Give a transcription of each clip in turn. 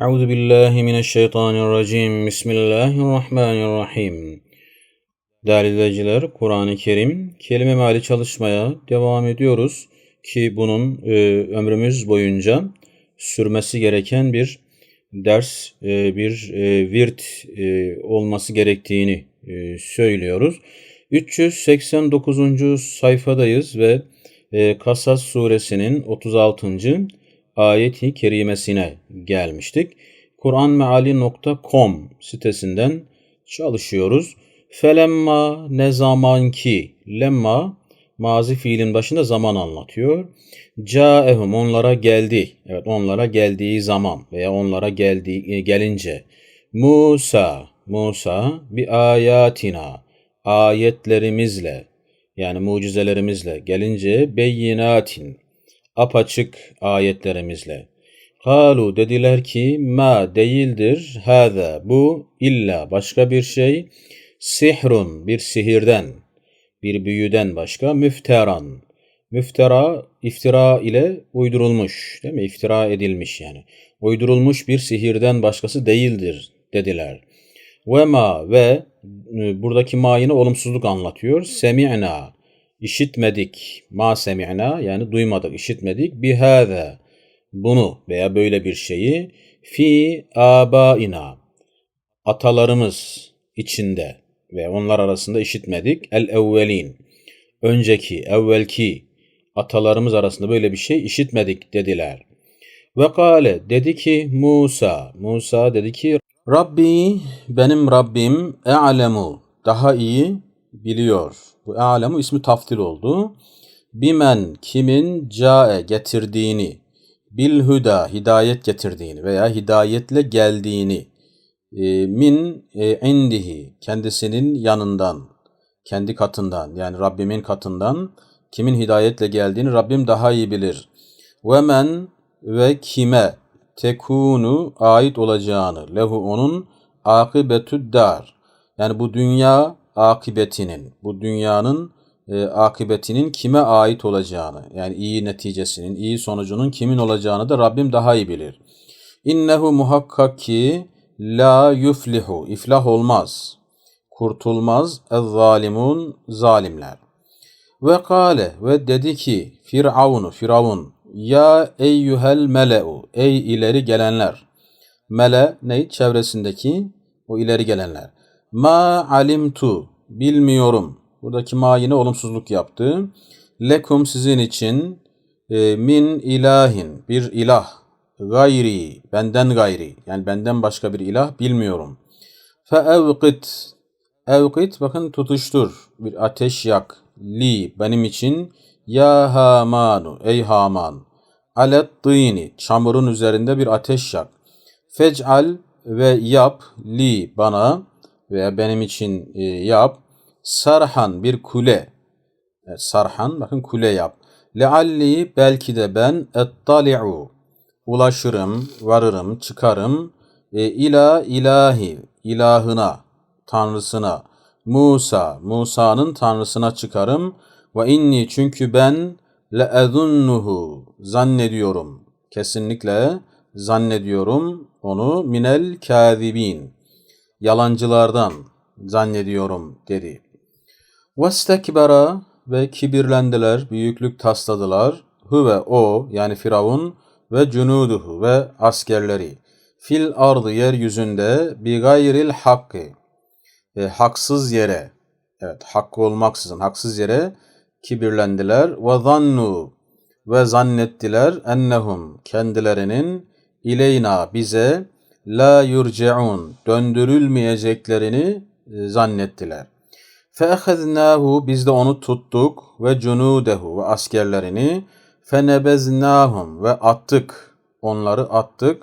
Euzu billahi mineşşeytanirracim. Bismillahirrahmanirrahim. Değerli izleyiciler, Kur'an-ı Kerim kelime meali çalışmaya devam ediyoruz ki bunun e, ömrümüz boyunca sürmesi gereken bir ders, e, bir e, virt e, olması gerektiğini e, söylüyoruz. 389. sayfadayız ve e, Kasas suresinin 36 ayeti kerimesine gelmiştik. Kur'anmeali.com sitesinden çalışıyoruz. Felemma ne zaman ki lemma mazi fiilin başında zaman anlatıyor. Caehum onlara geldi. Evet onlara geldiği zaman veya onlara geldiği e, gelince Musa Musa bir ayatina ayetlerimizle yani mucizelerimizle gelince beyinatin apaçık ayetlerimizle. Kalu dediler ki ma değildir hâzâ bu illa başka bir şey sihrun bir sihirden bir büyüden başka müfteran müftera iftira ile uydurulmuş değil mi iftira edilmiş yani uydurulmuş bir sihirden başkası değildir dediler. Ve ma ve e, buradaki ma yine olumsuzluk anlatıyor. Semi'na işitmedik. Ma semi'na yani duymadık, işitmedik. Bihâze bunu veya böyle bir şeyi fi abaina atalarımız içinde ve onlar arasında işitmedik. El evvelin önceki, evvelki atalarımız arasında böyle bir şey işitmedik dediler. Ve kale dedi ki Musa, Musa dedi ki Rabbi benim Rabbim e'lemu daha iyi biliyor. Bu alemu ismi taftil oldu. Bimen kimin cae getirdiğini, bil huda hidayet getirdiğini veya hidayetle geldiğini e, min e, indihi kendisinin yanından, kendi katından yani Rabbimin katından kimin hidayetle geldiğini Rabbim daha iyi bilir. Ve men ve kime tekunu ait olacağını lehu onun akıbetü dar yani bu dünya akıbetinin, bu dünyanın e, akıbetinin kime ait olacağını, yani iyi neticesinin, iyi sonucunun kimin olacağını da Rabbim daha iyi bilir. İnnehu muhakkak ki la yuflihu, iflah olmaz, kurtulmaz ez-zalimun, zalimler. Ve kale ve dedi ki Firavunu, Firavun, ya eyyuhel mele'u, ey ileri gelenler. Mele ne? Çevresindeki o ileri gelenler. Ma alimtu bilmiyorum. Buradaki ma yine olumsuzluk yaptı. Lekum sizin için e, min ilahin bir ilah gayri benden gayri yani benden başka bir ilah bilmiyorum. Fe evqit evqit bakın tutuştur bir ateş yak li benim için ya Hamanu ey Haman alet dini çamurun üzerinde bir ateş yak. Fec'al ve yap li bana veya benim için e, yap. Sarhan bir kule. Evet, sarhan bakın kule yap. Lealli belki de ben ettali'u ulaşırım, varırım, çıkarım e, ila ilahi ilahına, tanrısına. Musa, Musa'nın tanrısına çıkarım. Ve inni çünkü ben le ezunnuhu zannediyorum. Kesinlikle zannediyorum onu minel kâzibin yalancılardan zannediyorum dedi. Vestekbera ve kibirlendiler, büyüklük tasladılar. Huve o yani Firavun ve cunuduhu ve askerleri. Fil ardı yeryüzünde bi gayril hakkı. E, haksız yere, evet hakkı olmaksızın haksız yere kibirlendiler. Ve zannu ve zannettiler ennehum kendilerinin ileyna bize la yurceun döndürülmeyeceklerini e, zannettiler. Feeheznahu biz de onu tuttuk ve cunudehu ve askerlerini fenebeznahum ve attık onları attık.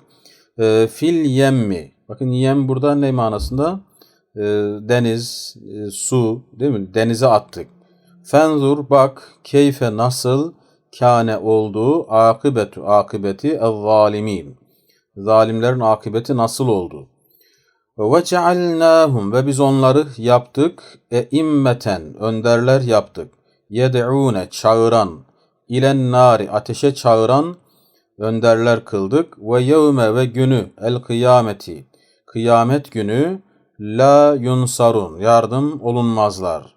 E, fil yemmi bakın yem burada ne manasında? E, deniz su değil mi? Denize attık. Fenzur bak keyfe nasıl kâne olduğu akıbetu akıbeti el zalimin zalimlerin akıbeti nasıl oldu? Ve cealnâhum ve biz onları yaptık e immeten önderler yaptık. Yed'ûne çağıran ilen nari ateşe çağıran önderler kıldık. Ve yevme ve günü el kıyameti. Kıyamet günü la yunsarun. Yardım olunmazlar.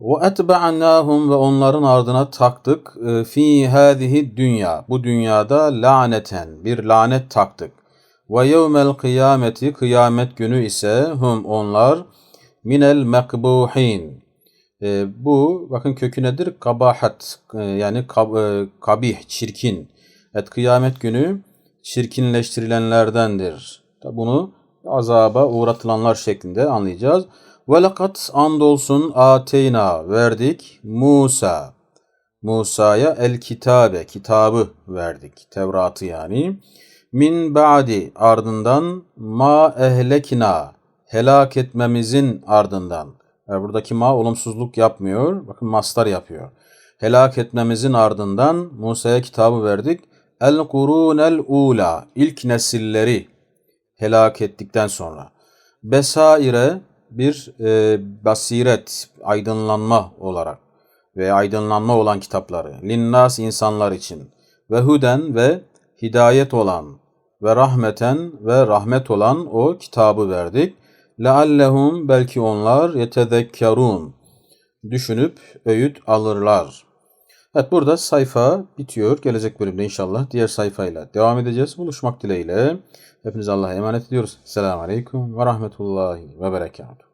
Ve etba'nahum ve onların ardına taktık e, fi hadihi dünya. Bu dünyada laneten bir lanet taktık. Ve yevmel kıyameti kıyamet günü ise hum onlar minel mekbuhin. E, bu bakın kökü nedir? Kabahat e, yani kab, e, kabih, çirkin. Et kıyamet günü çirkinleştirilenlerdendir. Bunu azaba uğratılanlar şeklinde anlayacağız. Ve andolsun ateyna verdik Musa. Musa'ya el kitabe kitabı verdik. Tevrat'ı yani. Min ba'di ardından ma ehlekina helak etmemizin ardından. Yani buradaki ma olumsuzluk yapmıyor. Bakın mastar yapıyor. Helak etmemizin ardından Musa'ya kitabı verdik. El kurunel ula ilk nesilleri helak ettikten sonra. Besaire bir e, basiret, aydınlanma olarak ve aydınlanma olan kitapları. Linnas insanlar için. Ve huden ve hidayet olan ve rahmeten ve rahmet olan o kitabı verdik. Leallehum belki onlar yetezekkerun düşünüp öğüt alırlar. Evet burada sayfa bitiyor. Gelecek bölümde inşallah diğer sayfayla devam edeceğiz. Buluşmak dileğiyle. Hepinize Allah'a emanet ediyoruz. Selamun Aleyküm ve Rahmetullahi ve Berekatuhu.